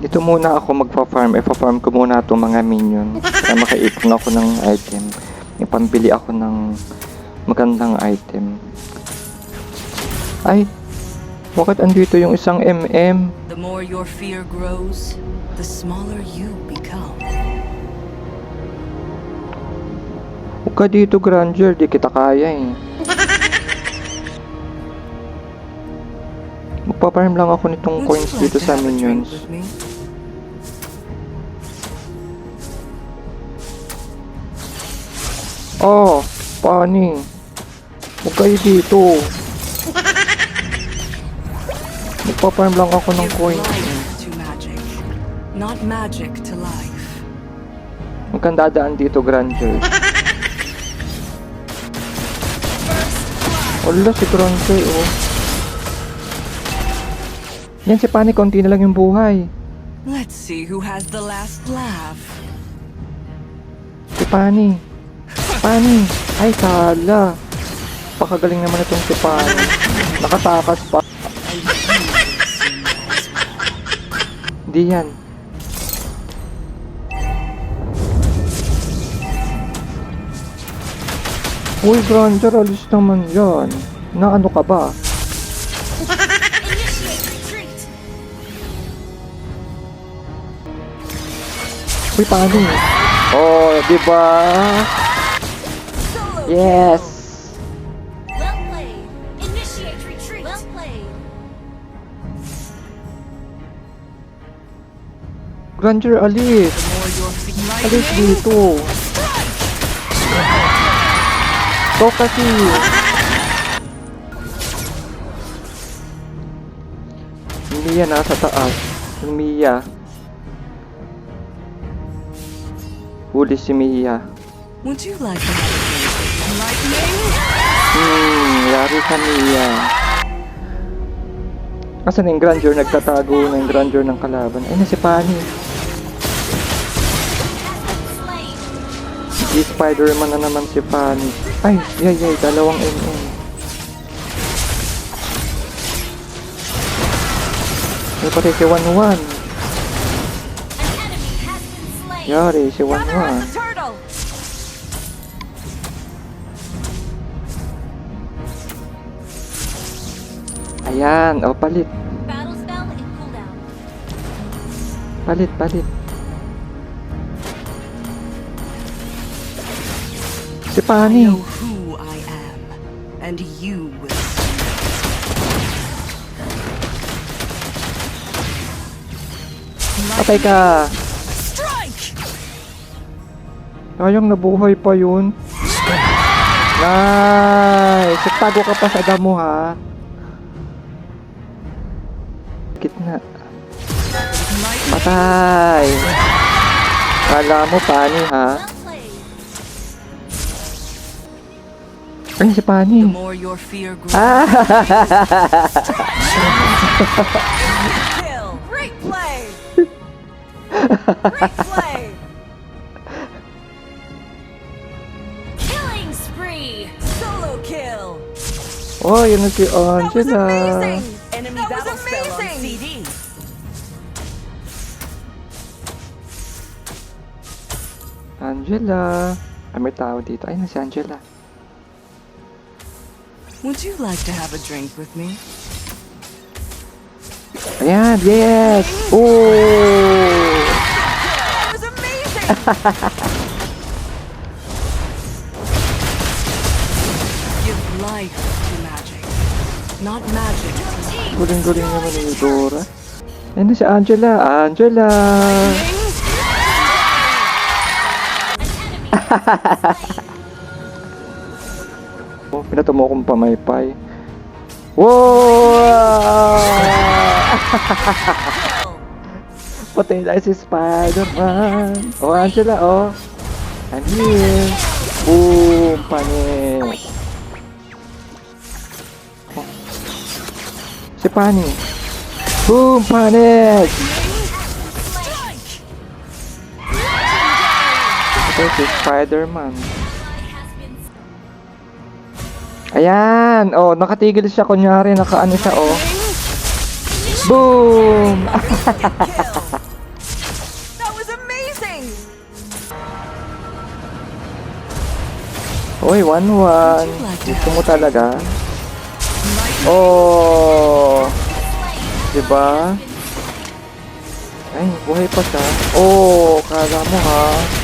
Dito muna ako magpa-farm. Ipa-farm ko muna itong mga minion. Para makaipon ako ng item. Ipambili ako ng magandang item. Ay! Bakit andito yung isang MM? The more your fear grows, the smaller you become. Huwag ka dito, Granger. Di kita kaya eh. Magpa-farm lang ako nitong coins dito to sa minions. Oh, pani. Huwag kayo dito. Magpa-farm lang ako ng magic, not magic to life. Huwag kang dadaan dito, Granger. Wala si Granger, oh. Yan si Pani, konti na lang yung buhay. Let's see who has the last laugh. Si Pani. Pani. Ay, sala. Pakagaling naman itong si Pani. Nakatakas pa. Hindi yan. Uy, Granger, alis naman yan. Na ano ka ba? Uy, Pani. Oh, di ba? Yes. Well played. Initiate retreat. Well played. Granger, alis. Alis dito. To kasi. Yung Mia nasa taas. Yung Mia. Huli si Mia. Would you like lightning? Hmm, yari sa Mia. Asan yung Granger? Nagtatago na yung Granger ng kalaban. Ay, na si Pani. Si Spider-Man na naman si Pani. Ay, yay, yay, dalawang MM. May pati si 1-1. An enemy has been slain. Yari, si 1-1. Ayan, o palit. In cooldown. Palit, palit. Si Pani. and you will. Patay ka. Strike! Sayang nabuhay pa yun. Nice! Tago ka pa sa damo ha. Gitna. Patay! Kala mo Pani ha? Ay, si Pani. Ah! Kill! Great play. Great play. Killing spree. Solo kill! oh, yun na si Angela. Enemy battle Angela. Ay, may tao dito. Ay, na si Angela. Would you like to have a drink with me? Ayan, yes! Oh! That was amazing! Give life to magic, not magic to life. Guling-guling naman ni Dora. Ayan na si Angela. Angela! Oh, pinato mo akong pamaypay. Wow! Patay na si Spider-Man. Oh, Angela, oh. I'm here. Boom! Panik. Oh. Si Pani. Boom! Panik! Ito si Spider-Man. Ayan! Oh, nakatigil siya. Kunyari, nakaano siya, oh. Boom! That was amazing. Uy, 1-1. Gusto mo talaga? Oh! Diba? Ay, buhay pa siya. Oh, kala mo ha?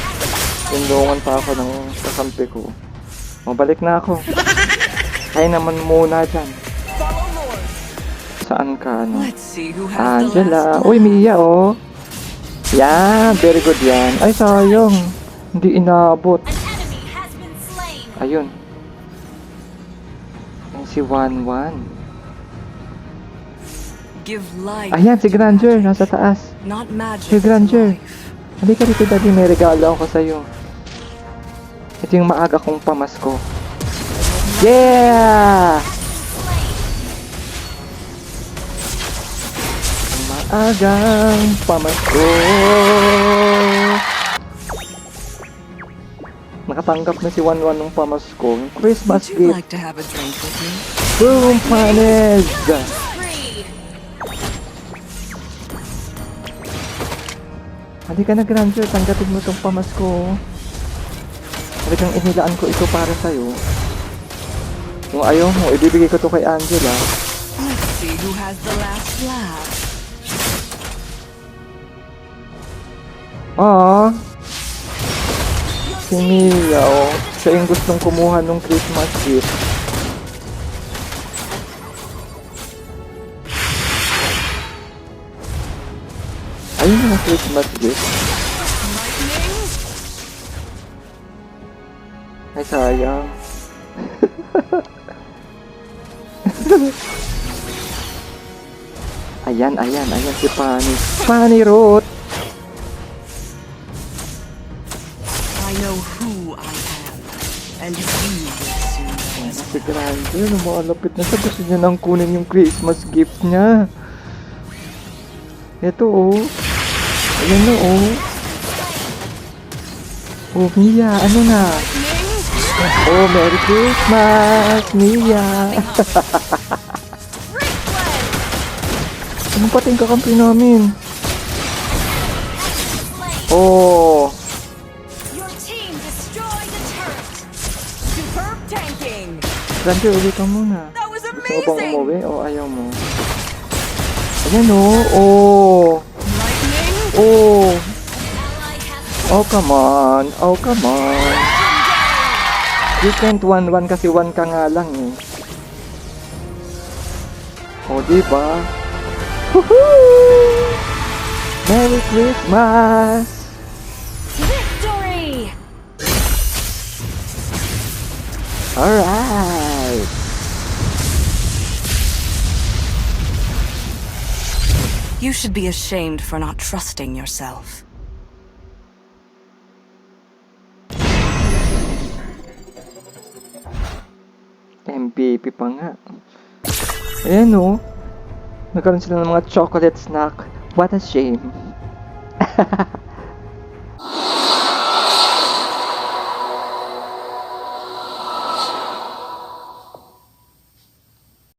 Tindungan pa ako ng kakampi ko. Mabalik na ako. Kaya naman muna dyan. Saan ka, ano? Angela. Uy. Mia, oh. Yan, very good yan. Ay, sayang. Hindi slain. Ayun. Yan si 1-1. Give life. Ayan, si Granger. Nasa taas. Si Granger. Halika dito, daddy. May regalo ako sa'yo. Ito yung maaga kong pamasko. Yeah! Maagang pamasko. Nakatanggap na si 1-1 ng pamasko. Christmas gift. like to have a drink with me? Boom, panes! Spree. Halika na, Granger. Tanggapin mo tong pamasko. Talagang inilaan ko ito para sa'yo. Kung ayaw mo, ibibigay ko to kay Angela. Let's see who has the last laugh. Ah, si Mia, oh. Siya yung gustong kumuha ng Christmas gift. Ayun yung Christmas gift. Ay, sayang. ayan, ayan, ayan si Pani. Pani Root! I know who I am, and you will soon Si Grande, lumalapit na siya. Gusto niya nang kunin yung Christmas gift niya. Ito oh. Ayan na oh. Oh, Mia, ano na? Oh, Merry Christmas, Mia. Anong pating kakampi namin? Oh! Grande, uwi ka muna. Gusto mo bang umuwi o ayaw mo? Ayan oh, oh. Oh, oh come on. Oh come on. You can't 1-1 kasi 1 ka nga lang eh. Oh, diba? Woohoo! Merry Christmas! victory. Alright! You should be ashamed for not trusting yourself. MVP pa nga. Ayan oh. Nagkaroon sila ng mga chocolate snack. What a shame.